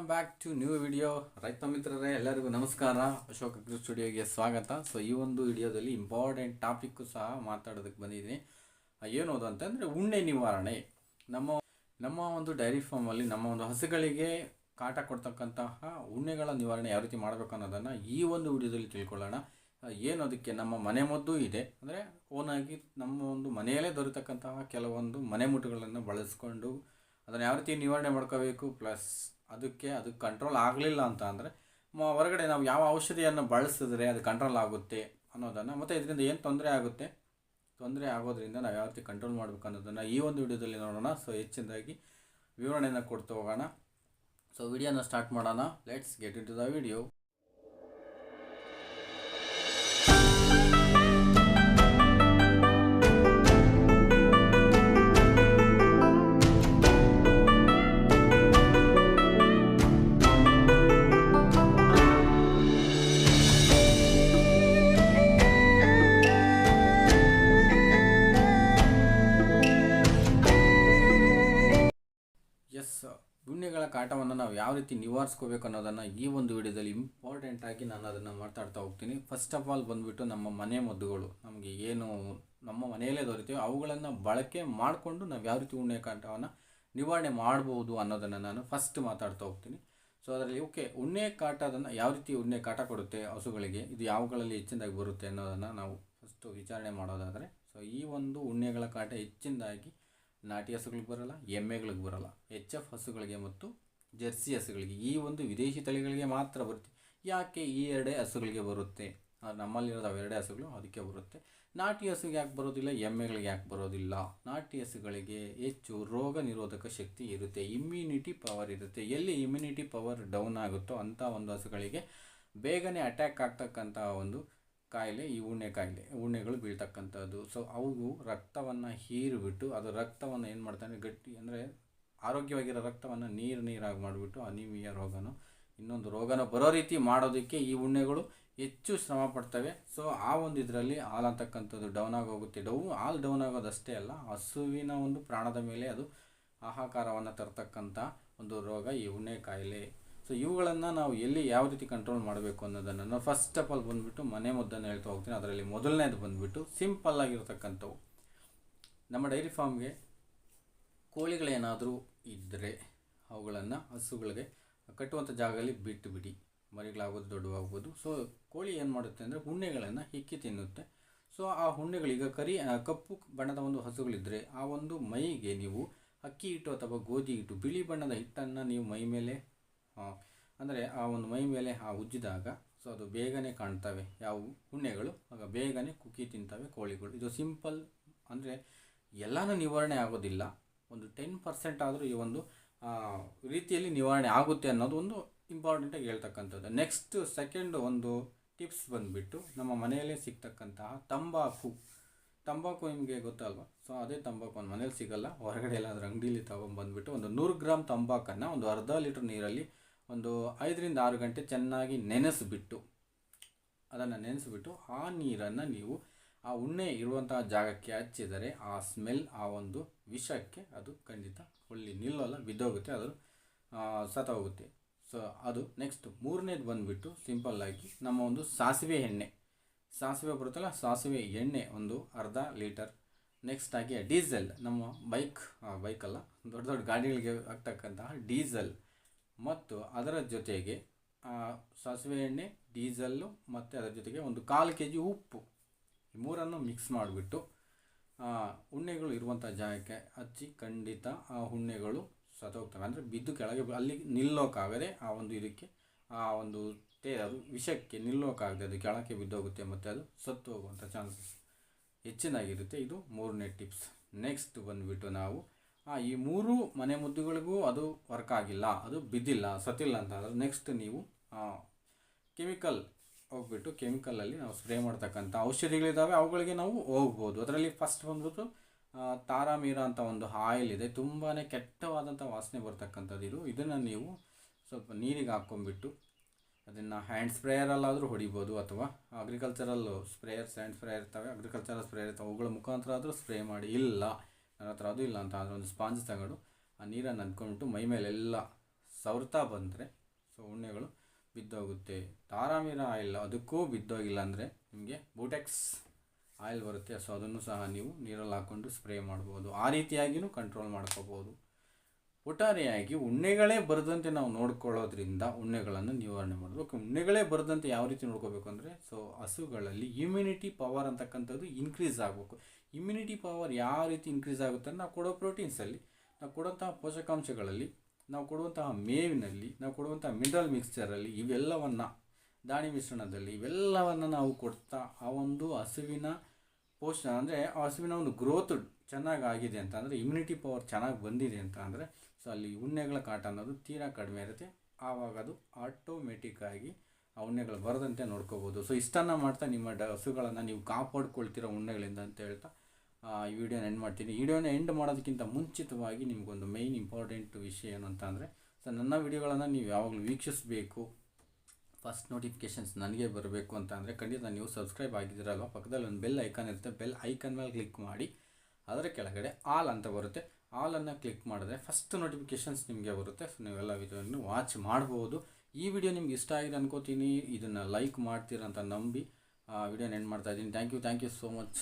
Welcome back to new video ರೈತ ಮಿತ್ರರೇ, ಎಲ್ಲರಿಗೂ ನಮಸ್ಕಾರ. ಅಶೋಕ್ ಅಗ್ರ ಸ್ಟುಡಿಯೋಗೆ ಸ್ವಾಗತ. ಸೊ ಈ ಒಂದು ವಿಡಿಯೋದಲ್ಲಿ ಇಂಪಾರ್ಟೆಂಟ್ ಟಾಪಿಕ್ಕು ಸಹ ಮಾತಾಡೋದಕ್ಕೆ ಬಂದಿದ್ದೀನಿ. ಏನು ಅದು ಅಂತಂದರೆ ಉಣ್ಣೆ ನಿವಾರಣೆ. ನಮ್ಮ ನಮ್ಮ ಒಂದು ಡೈರಿ ಫಾರ್ಮಲ್ಲಿ ನಮ್ಮ ಒಂದು ಹಸುಗಳಿಗೆ ಕಾಟ ಕೊಡ್ತಕ್ಕಂತಹ ಉಣ್ಣೆಗಳ ನಿವಾರಣೆ ಯಾವ ರೀತಿ ಮಾಡಬೇಕು ಅನ್ನೋದನ್ನು ಈ ಒಂದು ವಿಡಿಯೋದಲ್ಲಿ ತಿಳ್ಕೊಳ್ಳೋಣ. ಏನು ಅದಕ್ಕೆ ನಮ್ಮ ಮನೆ ಮದ್ದು ಇದೆ. ಅಂದರೆ ಓನಾಗಿ ನಮ್ಮ ಒಂದು ಮನೆಯಲ್ಲೇ ದೊರೆತಕ್ಕಂತಹ ಕೆಲವೊಂದು ಮನೆಮುಟ್ಟುಗಳನ್ನು ಬಳಸ್ಕೊಂಡು ಅದನ್ನು ಯಾವ ರೀತಿ ನಿವಾರಣೆ ಮಾಡ್ಕೋಬೇಕು ಪ್ಲಸ್ ಅದಕ್ಕೆ ಅದು ಕಂಟ್ರೋಲ್ ಆಗಲಿಲ್ಲ ಅಂತ ಅಂದರೆ ಹೊರಗಡೆ ನಾವು ಯಾವ ಔಷಧಿಯನ್ನು ಬಳಸಿದ್ರೆ ಅದು ಕಂಟ್ರೋಲ್ ಆಗುತ್ತೆ ಅನ್ನೋದನ್ನು, ಮತ್ತು ಇದರಿಂದ ಏನು ತೊಂದರೆ ಆಗುತ್ತೆ? ತೊಂದರೆ ಆಗೋದ್ರಿಂದ ನಾವು ಯಾವ ರೀತಿ ಕಂಟ್ರೋಲ್ ಮಾಡಬೇಕು ಅನ್ನೋದನ್ನು ಈ ಒಂದು ವಿಡಿಯೋದಲ್ಲಿ ನೋಡೋಣ. ಸೊ ಹೆಚ್ಚಿನದಾಗಿ ವಿವರಣೆಯನ್ನು ಕೊಡ್ತಾ ಹೋಗೋಣ. ಸೊ ವಿಡಿಯೋನ ಸ್ಟಾರ್ಟ್ ಮಾಡೋಣ. Let's get into the video ಕಾಟವನ್ನು ನಾವು ಯಾವ ರೀತಿ ನಿವಾರಿಸ್ಕೋಬೇಕು ಅನ್ನೋದನ್ನು ಈ ಒಂದು ವಿಡಿಯೋದಲ್ಲಿ ಇಂಪಾರ್ಟೆಂಟ್ ಆಗಿ ನಾನು ಅದನ್ನು ಮಾತಾಡ್ತಾ ಹೋಗ್ತೀನಿ. ಫಸ್ಟ್ ಆಫ್ ಆಲ್ ಬಂದುಬಿಟ್ಟು ನಮ್ಮ ಮನೆ ಮದ್ದುಗಳು, ನಮಗೆ ಏನು ನಮ್ಮ ಮನೆಯಲ್ಲೇ ದೊರೆತೀವಿ ಅವುಗಳನ್ನು ಬಳಕೆ ಮಾಡಿಕೊಂಡು ನಾವು ಯಾವ ರೀತಿ ಉಣ್ಣೆ ಕಾಟವನ್ನು ನಿವಾರಣೆ ಮಾಡ್ಬೋದು ಅನ್ನೋದನ್ನು ನಾನು ಫಸ್ಟ್ ಮಾತಾಡ್ತಾ ಹೋಗ್ತೀನಿ. ಸೊ ಅದರಲ್ಲಿ ಓಕೆ ಉಣ್ಣೆ ಕಾಟದನ್ನು ಯಾವ ರೀತಿ ಉಣ್ಣೆ ಕಾಟ ಕೊಡುತ್ತೆ ಹಸುಗಳಿಗೆ, ಇದು ಯಾವುಗಳಲ್ಲಿ ಹೆಚ್ಚಿನದಾಗಿ ಬರುತ್ತೆ ಅನ್ನೋದನ್ನು ನಾವು ಫಸ್ಟು ವಿಚಾರಣೆ ಮಾಡೋದಾದರೆ ಸೊ ಈ ಒಂದು ಉಣ್ಣೆಗಳ ಕಾಟ ಹೆಚ್ಚಿನದಾಗಿ ನಾಟಿ ಹಸುಗಳಿಗೆ ಬರಲ್ಲ, ಎಮ್ಮೆಗಳಿಗೆ ಬರಲ್ಲ. ಎಚ್ ಎಫ್ ಹಸುಗಳಿಗೆ ಮತ್ತು ಜರ್ಸಿ ಹಸುಗಳಿಗೆ, ಈ ಒಂದು ವಿದೇಶಿ ತಳಿಗಳಿಗೆ ಮಾತ್ರ ಬರುತ್ತೆ. ಯಾಕೆ ಈ ಎರಡೇ ಹಸುಗಳಿಗೆ ಬರುತ್ತೆ? ನಮ್ಮಲ್ಲಿರೋದು ಅವೆರಡೇ ಹಸುಗಳು, ಅದಕ್ಕೆ ಬರುತ್ತೆ. ನಾಟಿ ಹಸುಗೆ ಯಾಕೆ ಬರೋದಿಲ್ಲ, ಎಮ್ಮೆಗಳಿಗೆ ಯಾಕೆ ಬರೋದಿಲ್ಲ? ನಾಟಿ ಹಸುಗಳಿಗೆ ಹೆಚ್ಚು ರೋಗ ನಿರೋಧಕ ಶಕ್ತಿ ಇರುತ್ತೆ ಇಮ್ಯುನಿಟಿ ಪವರ್ ಇರುತ್ತೆ. ಎಲ್ಲಿ ಇಮ್ಯುನಿಟಿ ಪವರ್ ಡೌನ್ ಆಗುತ್ತೋ ಅಂಥ ಒಂದು ಹಸುಗಳಿಗೆ ಬೇಗನೆ ಅಟ್ಯಾಕ್ ಆಗ್ತಕ್ಕಂಥ ಒಂದು ಕಾಯಿಲೆ, ಈ ಉಣ್ಣೆ ಕಾಯಿಲೆ, ಉಣ್ಣೆಗಳು ಬೀಳ್ತಕ್ಕಂಥದ್ದು. ಸೊ ಅವು ರಕ್ತವನ್ನು ಹೀರಿಬಿಟ್ಟು, ಅದು ರಕ್ತವನ್ನು ಏನು ಮಾಡ್ತಾನೆ, ಗಟ್ಟಿ ಅಂದರೆ ಆರೋಗ್ಯವಾಗಿರೋ ರಕ್ತವನ್ನು ನೀರು ನೀರಾಗಿ ಮಾಡಿಬಿಟ್ಟು ಅನಿಮಿಯ ರೋಗನೋ, ಇನ್ನೊಂದು ರೋಗನ ಬರೋ ರೀತಿ ಮಾಡೋದಕ್ಕೆ ಈ ಉಣ್ಣೆಗಳು ಹೆಚ್ಚು ಶ್ರಮ ಪಡ್ತವೆ. ಸೊ ಆ ಒಂದು ಇದರಲ್ಲಿ ಹಾಲು ಅಂತಕ್ಕಂಥದ್ದು ಡೌನ್ ಆಗೋಗುತ್ತೆ ಡೌ, ಹಾಲು ಡೌನ್ ಆಗೋದಷ್ಟೇ ಅಲ್ಲ, ಹಸುವಿನ ಒಂದು ಪ್ರಾಣದ ಮೇಲೆ ಅದು ಆಹಾಕಾರವನ್ನು ತರ್ತಕ್ಕಂಥ ಒಂದು ರೋಗ ಈ ಉಣ್ಣೆ ಕಾಯಿಲೆ. ಸೊ ಇವುಗಳನ್ನು ನಾವು ಎಲ್ಲಿ ಯಾವ ರೀತಿ ಕಂಟ್ರೋಲ್ ಮಾಡಬೇಕು ಅನ್ನೋದನ್ನು ನಾನು ಫಸ್ಟ್ ಆಫ್ ಆಲ್ ಬಂದುಬಿಟ್ಟು ಮನೆ ಮುದ್ದನ್ನು ಹೇಳ್ತಾ ಹೋಗ್ತೀನಿ. ಅದರಲ್ಲಿ ಮೊದಲನೇದು ಬಂದುಬಿಟ್ಟು ಸಿಂಪಲ್ ಆಗಿರತಕ್ಕಂಥವು. ನಮ್ಮ ಡೈರಿ ಫಾರ್ಮ್ಗೆ ಕೋಳಿಗಳೇನಾದರೂ ಇದ್ದರೆ ಅವುಗಳನ್ನು ಹಸುಗಳಿಗೆ ಕಟ್ಟುವಂಥ ಜಾಗದಲ್ಲಿ ಬಿಟ್ಟು ಬಿಡಿ ಮರಿಗಳಾಗೋದು ದೊಡ್ಡವಾಗ್ಬೋದು. ಸೊ ಕೋಳಿ ಏನು ಮಾಡುತ್ತೆ ಅಂದರೆ ಹುಣ್ಣೆಗಳನ್ನು ಹಿಕ್ಕಿ ತಿನ್ನುತ್ತೆ. ಸೊ ಆ ಹುಣ್ಣೆಗಳೀಗ ಕರಿ ಕಪ್ಪು ಬಣ್ಣದ ಒಂದು ಹಸುಗಳಿದ್ದರೆ ಆ ಒಂದು ಮೈಗೆ ನೀವು ಅಕ್ಕಿ ಹಿಟ್ಟು ಅಥವಾ ಗೋಧಿ ಹಿಟ್ಟು, ಬಿಳಿ ಬಣ್ಣದ ಹಿಟ್ಟನ್ನು ನೀವು ಮೈ ಮೇಲೆ ಅಂದರೆ ಆ ಒಂದು ಮೈ ಮೇಲೆ ಆ ಉಜ್ಜಿದಾಗ ಸೊ ಅದು ಬೇಗನೆ ಕಾಣ್ತವೆ. ಯಾವ ಉಣ್ಣೆಗಳು? ಆಗ ಬೇಗನೆ ಕುಕ್ಕಿ ತಿಂತವೆ ಕೋಳಿಗಳು. ಇದು ಸಿಂಪಲ್ ಅಂದರೆ ಎಲ್ಲನೂ ನಿವಾರಣೆ ಆಗೋದಿಲ್ಲ. ಒಂದು ಟೆನ್ ಪರ್ಸೆಂಟ್ ಆದರೂ ಈ ಒಂದು ರೀತಿಯಲ್ಲಿ ನಿವಾರಣೆ ಆಗುತ್ತೆ ಅನ್ನೋದು ಒಂದು ಇಂಪಾರ್ಟೆಂಟಾಗಿ ಹೇಳ್ತಕ್ಕಂಥದ್ದು. ನೆಕ್ಸ್ಟ್ ಸೆಕೆಂಡ್ ಒಂದು ಟಿಪ್ಸ್ ಬಂದುಬಿಟ್ಟು ನಮ್ಮ ಮನೆಯಲ್ಲೇ ಸಿಗ್ತಕ್ಕಂತಹ ತಂಬಾಕು. ತಂಬಾಕು ನಿಮಗೆ ಗೊತ್ತಲ್ವ? ಸೊ ಅದೇ ತಂಬಾಕು ಒಂದು ಮನೇಲಿ ಸಿಗಲ್ಲ. ಹೊರಗಡೆ ಎಲ್ಲಾದರೂ ಅಂಗಡೀಲಿ ತೊಗೊಂಬಂದ್ಬಿಟ್ಟು ಒಂದು ನೂರು ಗ್ರಾಮ್ ತಂಬಾಕನ್ನು ಒಂದು ಅರ್ಧ ಲೀಟ್ರ್ ನೀರಲ್ಲಿ ಒಂದು ಐದರಿಂದ ಆರು ಗಂಟೆ ಚೆನ್ನಾಗಿ ನೆನೆಸಿಬಿಟ್ಟು, ಅದನ್ನು ನೆನೆಸಿಬಿಟ್ಟು ಆ ನೀರನ್ನು ನೀವು ಆ ಉಣ್ಣೆ ಇರುವಂತಹ ಜಾಗಕ್ಕೆ ಹಚ್ಚಿದರೆ ಆ ಸ್ಮೆಲ್ ಆ ಒಂದು ವಿಷಕ್ಕೆ ಅದು ಖಂಡಿತ ಒಳ್ಳೆ ನಿಲ್ಲಲ್ಲ, ಬಿದ್ದೋಗುತ್ತೆ ಅದು ಸತ್ತೋಗುತ್ತೆ. ಸೊ ಅದು ನೆಕ್ಸ್ಟ್ ಮೂರನೇದು ಬಂದುಬಿಟ್ಟು ಸಿಂಪಲ್ಲಾಗಿ ನಮ್ಮ ಒಂದು ಸಾಸಿವೆ ಎಣ್ಣೆ. ಸಾಸಿವೆ ಬರುತ್ತಲ್ಲ, ಸಾಸಿವೆ ಎಣ್ಣೆ ಒಂದು ಅರ್ಧ ಲೀಟರ್. ನೆಕ್ಸ್ಟ್ ಆಗಿ ಡೀಸೆಲ್, ನಮ್ಮ ಬೈಕ್ ಬೈಕಲ್ಲ ದೊಡ್ಡ ದೊಡ್ಡ ಗಾಡಿಗಳಿಗೆ ಆಗ್ತಕ್ಕಂತಹ ಡೀಸೆಲ್. ಮತ್ತು ಅದರ ಜೊತೆಗೆ ಸಾಸಿವೆ ಎಣ್ಣೆ, ಡೀಸಲ್ಲು ಮತ್ತು ಅದರ ಜೊತೆಗೆ ಒಂದು ಕಾಲು ಕೆ ಜಿ ಉಪ್ಪು. ಈ ಮೂರನ್ನು ಮಿಕ್ಸ್ ಮಾಡಿಬಿಟ್ಟು ಉಣ್ಣೆಗಳು ಇರುವಂಥ ಜಾಗಕ್ಕೆ ಹಚ್ಚಿ ಖಂಡಿತ ಆ ಉಣ್ಣೆಗಳು ಸತ್ತೋಗ್ತವೆ ಅಂದರೆ ಬಿದ್ದು ಕೆಳಗೆ ಅಲ್ಲಿ ನಿಲ್ಲೋಕ್ಕಾಗದೆ ಆ ಒಂದು ಇದಕ್ಕೆ, ಆ ಒಂದು ತೇ, ಅದು ವಿಷಕ್ಕೆ ನಿಲ್ಲೋಕ್ಕಾಗದೆ ಅದು ಕೆಳಕ್ಕೆ ಬಿದ್ದೋಗುತ್ತೆ ಮತ್ತು ಅದು ಸತ್ತು ಹೋಗುವಂಥ ಚಾನ್ಸಸ್ ಹೆಚ್ಚಿನಾಗಿರುತ್ತೆ. ಇದು ಮೂರನೇ ಟಿಪ್ಸ್ ನೆಕ್ಸ್ಟ್ ಬಂದುಬಿಟ್ಟು ನಾವು ಆ, ಈ ಮೂರು ಮನೆ ಮುದ್ದುಗಳಿಗೂ ಅದು ವರ್ಕ್ ಆಗಿಲ್ಲ ಅದು ಬಿದ್ದಿಲ್ಲ ಸತ್ತಿಲ್ಲ ಅಂತ. ನೆಕ್ಸ್ಟ್ ನೀವು ಕೆಮಿಕಲ್ ಹೋಗ್ಬಿಟ್ಟು ಕೆಮಿಕಲಲ್ಲಿ ನಾವು ಸ್ಪ್ರೇ ಮಾಡ್ತಕ್ಕಂಥ ಔಷಧಿಗಳಿದ್ದಾವೆ ಅವುಗಳಿಗೆ ನಾವು ಹೋಗ್ಬೋದು. ಅದರಲ್ಲಿ ಫಸ್ಟ್ ಬಂದ್ಬಿಟ್ಟು ತಾರಾ ಮೀರಾ ಅಂತ ಒಂದು ಆಯಿಲ್ ಇದೆ ತುಂಬಾ ಕೆಟ್ಟವಾದಂಥ ವಾಸನೆ ಬರ್ತಕ್ಕಂಥದ್ದು ಇದು. ಇದನ್ನು ನೀವು ಸ್ವಲ್ಪ ನೀರಿಗೆ ಹಾಕ್ಕೊಂಡ್ಬಿಟ್ಟು ಅದನ್ನು ಹ್ಯಾಂಡ್ ಸ್ಪ್ರೇಯರಲ್ಲಾದರೂ ಹೊಡಿಬೋದು ಅಥವಾ ಅಗ್ರಿಕಲ್ಚರಲ್ ಸ್ಪ್ರೇಯರ್ಸ್ ಹ್ಯಾಂಡ್ ಸ್ಪ್ರೇಯರ್ ಇರ್ತವೆ ಅಗ್ರಿಕಲ್ಚರಲ್ ಸ್ಪ್ರೇಯರ್ ಇರ್ತವೆ ಅವುಗಳ ಮುಖಾಂತರ ಆದರೂ ಸ್ಪ್ರೇ ಮಾಡಿ. ಇಲ್ಲ ನನ್ನ ಹತ್ರ ಅದು ಇಲ್ಲ ಅಂತ, ಆದರೆ ಒಂದು ಸ್ಪಾಂಜ್ ತಗೊಂಡು ಆ ನೀರನ್ನು ಅಂದ್ಕೊಂಡ್ಬಿಟ್ಟು ಮೈ ಮೇಲೆಲ್ಲ ಸವರ್ತಾ ಬಂದರೆ, ಸೊ ಉಣ್ಣೆಗಳು ಬಿದ್ದೋಗುತ್ತೆ. ತಾರಾಮೀರ ಆಯಿಲ್ ಅದಕ್ಕೂ ಬಿದ್ದೋಗಿಲ್ಲ ಅಂದರೆ ನಿಮಗೆ ಬೂಟೆಕ್ಸ್ ಆಯಿಲ್ ಬರುತ್ತೆ, ಸೊ ಅದನ್ನು ಸಹ ನೀವು ನೀರಲ್ಲಿ ಹಾಕ್ಕೊಂಡು ಸ್ಪ್ರೇ ಮಾಡ್ಬೋದು. ಆ ರೀತಿಯಾಗಿಯೂ ಕಂಟ್ರೋಲ್ ಮಾಡ್ಕೋಬೋದು. ಒಟ್ಟಾರೆಯಾಗಿ ಉಣ್ಣೆಗಳೇ ಬರದಂತೆ ನಾವು ನೋಡ್ಕೊಳ್ಳೋದ್ರಿಂದ ಉಣ್ಣೆಗಳನ್ನು ನಿವಾರಣೆ ಮಾಡಬೇಕು ಉಣ್ಣೆಗಳೇ ಬರದಂತೆ ಯಾವ ರೀತಿ ನೋಡ್ಕೋಬೇಕು ಅಂದರೆ ಸೊ ಹಸುಗಳಲ್ಲಿ ಇಮ್ಯುನಿಟಿ ಪವರ್ ಅಂತಕ್ಕಂಥದ್ದು ಇನ್ಕ್ರೀಸ್ ಆಗಬೇಕು. ಇಮ್ಯುನಿಟಿ ಪವರ್ ಯಾವ ರೀತಿ ಇನ್ಕ್ರೀಸ್ ಆಗುತ್ತೆ ನಾವು ಕೊಡೋ ಪ್ರೋಟೀನ್ಸಲ್ಲಿ ನಾವು ಕೊಡುವಂತಹ ಪೋಷಕಾಂಶಗಳಲ್ಲಿ, ನಾವು ಕೊಡುವಂತಹ ಮೇವಿನಲ್ಲಿ, ನಾವು ಕೊಡುವಂತಹ ಮಿನರಲ್ ಮಿಕ್ಸ್ಚರಲ್ಲಿ ಇವೆಲ್ಲವನ್ನು, ದಾಣಿ ಮಿಶ್ರಣದಲ್ಲಿ ಇವೆಲ್ಲವನ್ನು ನಾವು ಕೊಡ್ತಾ, ಆ ಒಂದು ಹಸುವಿನ ಪೋಷಣ ಅಂದರೆ ಆ ಹಸುವಿನ ಒಂದು ಗ್ರೋತ್ ಚೆನ್ನಾಗಿ ಆಗಿದೆ ಅಂತ ಅಂದರೆ ಇಮ್ಯುನಿಟಿ ಪವರ್ ಚೆನ್ನಾಗಿ ಬಂದಿದೆ ಅಂತ ಅಂದರೆ ಸೊ ಅಲ್ಲಿ ಉಣ್ಣೆಗಳ ಕಾಟ ಅನ್ನೋದು ತೀರಾ ಕಡಿಮೆ ಇರುತ್ತೆ. ಆವಾಗ ಅದು ಆಟೋಮೆಟಿಕ್ಕಾಗಿ ಆ ಉಣ್ಣೆಗಳು ಬರದಂತೆ ನೋಡ್ಕೋಬೋದು. ಸೊ ಇಷ್ಟನ್ನು ಮಾಡ್ತಾ ನಿಮ್ಮ ಹಸುಗಳನ್ನು ನೀವು ಕಾಪಾಡ್ಕೊಳ್ತಿರೋ ಉಣ್ಣೆಗಳಿಂದ ಅಂತ ಹೇಳ್ತಾ ಆ, ವಿಡಿಯೋನ ಎಂಡ್ ಮಾಡ್ತೀನಿ. ವಿಡಿಯೋನ ಎಂಡ್ ಮಾಡೋದಕ್ಕಿಂತ ಮುಂಚಿತವಾಗಿ ನಿಮಗೊಂದು ಮೈನ್ ಇಂಪಾರ್ಟೆಂಟ್ ವಿಷಯ ಏನು ಅಂತ ಅಂದರೆ ಸೊ ನನ್ನ ವಿಡಿಯೋಗಳನ್ನು ನೀವು ಯಾವಾಗಲೂ ವೀಕ್ಷಿಸಬೇಕು. ಫಸ್ಟ್ ನೋಟಿಫಿಕೇಷನ್ಸ್ ನನಗೆ ಬರಬೇಕು ಅಂತ ಅಂದರೆ ಖಂಡಿತ ನೀವು ಸಬ್ಸ್ಕ್ರೈಬ್ ಆಗಿದ್ದೀರಲ್ವ? ಪಕ್ಕದಲ್ಲಿ ಒಂದು ಬೆಲ್ ಐಕಾನ್ ಇರುತ್ತೆ. ಬೆಲ್ ಐಕಾನ್ ಮೇಲೆ ಕ್ಲಿಕ್ ಮಾಡಿ ಅದರ ಕೆಳಗಡೆ ಆಲ್ ಅಂತ ಬರುತ್ತೆ. ಆಲನ್ನು ಕ್ಲಿಕ್ ಮಾಡಿದ್ರೆ ಫಸ್ಟ್ ನೋಟಿಫಿಕೇಷನ್ಸ್ ನಿಮಗೆ ಬರುತ್ತೆ. ಸೊ ನೀವೆಲ್ಲ ವಿಡಿಯೋವನ್ನು ವಾಚ್ ಮಾಡ್ಬೋದು. ಈ ವಿಡಿಯೋ ನಿಮ್ಗೆ ಇಷ್ಟ ಆಗಿದೆ ಅನ್ಕೋತೀನಿ. ಇದನ್ನು ಲೈಕ್ ಮಾಡ್ತೀರಾ ಅಂತ ನಂಬಿ. ವಿಡಿಯೋನ ಎಂಡ್ ಮಾಡ್ತಾ ಇದ್ದೀನಿ. Thank you thank you so much